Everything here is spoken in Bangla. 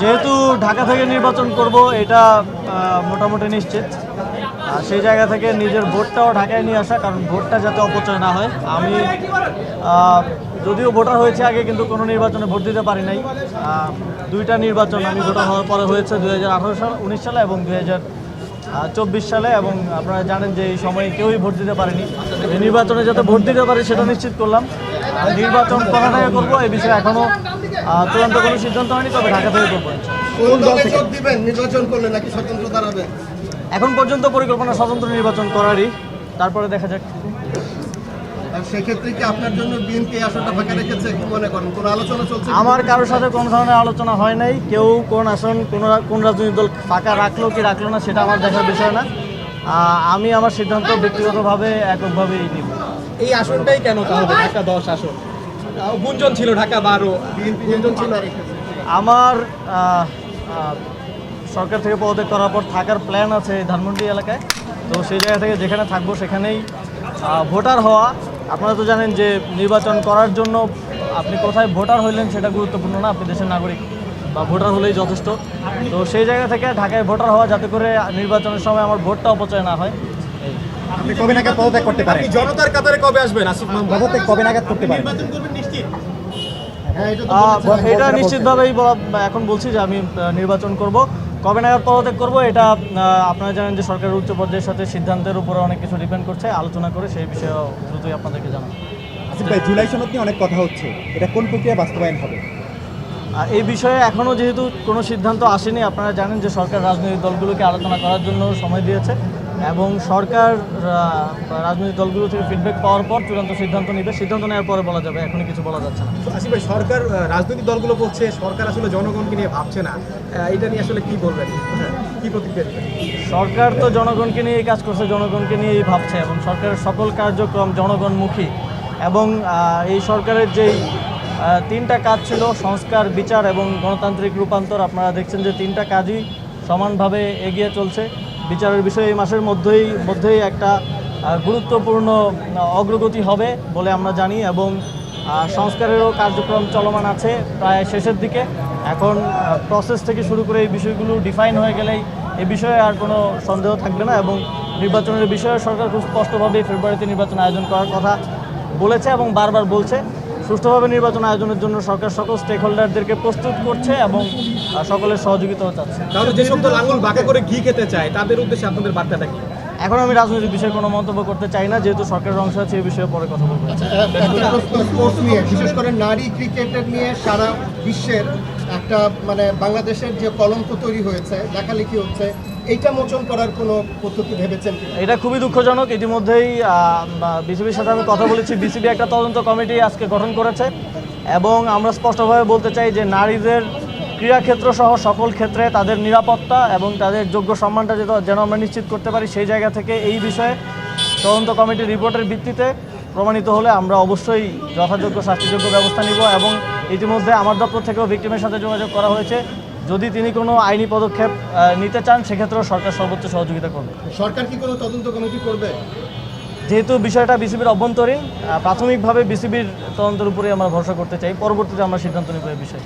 যেহেতু ঢাকা থেকে নির্বাচন করব এটা মোটামুটি নিশ্চিত। আর সেই জায়গা থেকে নিজের ভোটটাও ঢাকায় নিয়ে আসা, কারণ ভোটটা যাতে অপচয় না হয়। আমি যদিও ভোটার হয়েছে আগে, কিন্তু কোনো নির্বাচনে ভোট দিতে পারি নাই। দুইটা নির্বাচন আমি ভোটার হওয়ার পরে হয়েছে দু হাজার আঠারো সাল, উনিশ সালে এবং দু চব্বিশ সালে, এবং আপনারা জানেন যে এই সময়ে কেউই ভোট দিতে পারেনি। এই নির্বাচনে যাতে ভোট দিতে পারে সেটা নিশ্চিত করলাম। নির্বাচন করা থেকে করব এই বিষয়ে এখনও চূড়ান্ত কোনো সিদ্ধান্ত হয়নি, তবে ঢাকা থেকে করব। দিবেন নির্বাচন করলে নাকি স্বতন্ত্র দাঁড়াবেন এখন পর্যন্ত পরিকল্পনা স্বতন্ত্র নির্বাচন করারই। তারপরে দেখা যাক। সেক্ষেত্রে কি আপনার জন্য বিএনপি আসনটা ফাঁকা রেখেছে কি মনে করেন? কোনো আলোচনা চলছে আমার কারোর সাথে কোনো ধরনের আলোচনা হয় নাই। কেউ কোন আসন কোন কোন রাজনৈতিক দল ফাঁকা রাখল কি রাখল না সেটা আমার দেখার বিষয় না। আমি আমার সিদ্ধান্ত ব্যক্তিগতভাবে এককভাবেই নিব। এই আসনটাই কেন তাহলে ঢাকা দশ আসন। গুঞ্জন ছিল ঢাকা বারো। গুঞ্জন ছিল। আমার সরকার থেকে পদত্যাগ করার পর থাকার প্ল্যান আছে ধানমন্ডি এলাকায়। তো সেই জায়গা থেকে যেখানে থাকব সেখানেই ভোটার হওয়া। আপনারা তো জানেন যে নির্বাচন করার জন্য আপনি কোথায় ভোটার হইলেন সেটা গুরুত্বপূর্ণ না আপনি দেশের নাগরিক বা ভোটার হলেই যথেষ্ট। তো সেই জায়গা থেকে ঢাকায় ভোটার হওয়া যাতে করে নির্বাচনের সময় আমার ভোটটা অপচয় না হয়। আপনি কবে নাগাদ পদত্যাগ করতে পারেন? জনতার কাতারে কবে আসবেন আসিফ পদত্যাগ কবে নাগাদ করতে পারেন? হ্যাঁ এটা তো এটা নিশ্চিতভাবেই বলা- এখন বলছি যে আমি নির্বাচন করব। কবে নাগাদ পদত্যাগ করব এটা আপনারা জানেন যে সরকারের উচ্চ পর্যায়ের সাথে সিদ্ধান্তের উপর অনেক কিছু ডিপেন্ড করছে আলোচনা করে সেই বিষয়ে দ্রুতই আপনাদেরকে জানাব। ভাই জুলাই সনদ নিয়ে অনেক কথা হচ্ছে এটা কোন প্রক্রিয়া বাস্তবায়ন হবে? আর এই বিষয়ে এখনও যেহেতু কোনো সিদ্ধান্ত আসেনি আপনারা জানেন যে সরকার রাজনৈতিক দলগুলোকে আলোচনা করার জন্য সময় দিয়েছে। এবং সরকার রাজনৈতিক দলগুলো থেকে ফিডব্যাক পাওয়ার পর চূড়ান্ত সিদ্ধান্ত নেবে। সিদ্ধান্ত নেওয়ার পরে বলা যাবে এখনই কিছু বলা যাচ্ছে না। আসিফ ভাই সরকার রাজনৈতিক দলগুলো বলছে সরকার আসলে জনগণকে নিয়ে ভাবছে না। এটা নিয়ে আসলে কি বলবেন? হ্যাঁ, কি প্রতিক্রিয়া সরকার তো জনগণকে নিয়েই কাজ করছে জনগণকে নিয়েই ভাবছে এবং সরকারের সকল কার্যক্রম জনগণমুখী। এবং এই সরকারের যেই তিনটা কাজ ছিল সংস্কার বিচার এবং গণতান্ত্রিক রূপান্তর আপনারা দেখছেন যে তিনটা কাজই সমানভাবে এগিয়ে চলছে। বিচারের বিষয়ে এই মাসের মধ্যেই মধ্যেই একটা গুরুত্বপূর্ণ অগ্রগতি হবে বলে আমরা জানি এবং সংস্কারেরও কার্যক্রম চলমান আছে প্রায় শেষের দিকে। এখন প্রসেস থেকে শুরু করে এই বিষয়গুলো ডিফাইন হয়ে গেলেই এ বিষয়ে আর কোনো সন্দেহ থাকবে না এবং নির্বাচনের বিষয়ে সরকার খুব স্পষ্টভাবে ফেব্রুয়ারিতে নির্বাচন আয়োজন করার কথা বলেছে এবং বারবার বলছে। সুষ্ঠুভাবে নির্বাচন আয়োজনের জন্য সরকার সকল স্টেক হোল্ডারদেরকে প্রস্তুত করছে এবং সকলের সহযোগিতাও চাচ্ছে। তাহলে যেসব লাঙ্গল আঙুল বাঁকা করে ঘি খেতে চায়, তাদের উদ্দেশ্যে আপনাদের বার্তাটা কি? এখন আমি রাজনৈতিক বিষয়ে কোনো মন্তব্য করতে চাই না যেহেতু সরকারের অংশ আছে এই বিষয়ে পরে কথা বলব। একটা স্পোর্টস নিয়ে বিশেষ করে নারী ক্রিকেটের নিয়ে সারা বিশ্বের একটা মানে বাংলাদেশের যে কলঙ্ক তৈরি হয়েছে লেখালেখি হচ্ছে এইটা মোচন করার কোনো পদ্ধতি ভেবেছেন এটা খুবই দুঃখজনক। ইতিমধ্যেই বিসিবির সাথে আমি কথা বলেছি বিসিবি একটা তদন্ত কমিটি আজকে গঠন করেছে এবং আমরা স্পষ্টভাবে বলতে চাই যে নারীদের ক্রীড়াক্ষেত্র সহ সকল ক্ষেত্রে তাদের নিরাপত্তা এবং তাদের যোগ্য সম্মানটা যেন যেন আমরা নিশ্চিত করতে পারি সেই জায়গা থেকে এই বিষয়ে তদন্ত কমিটির রিপোর্টের ভিত্তিতে প্রমাণিত হলে আমরা অবশ্যই যথাযোগ্য শাস্তিযোগ্য ব্যবস্থা নিব এবং ইতিমধ্যে আমার দপ্তর থেকেও ভিক্টিমের সাথে যোগাযোগ করা হয়েছে। যদি তিনি কোনো আইনি পদক্ষেপ নিতে চান সেক্ষেত্রেও সরকার সর্বোচ্চ সহযোগিতা করবে। সরকার কি কোনো তদন্ত কমিটি করবে? যেহেতু বিষয়টা বিসিবির অভ্যন্তরীণ প্রাথমিকভাবে বিসিবির তদন্তের উপরে আমরা ভরসা করতে চাই। পরবর্তীতে আমরা সিদ্ধান্ত নেব এই বিষয়ে।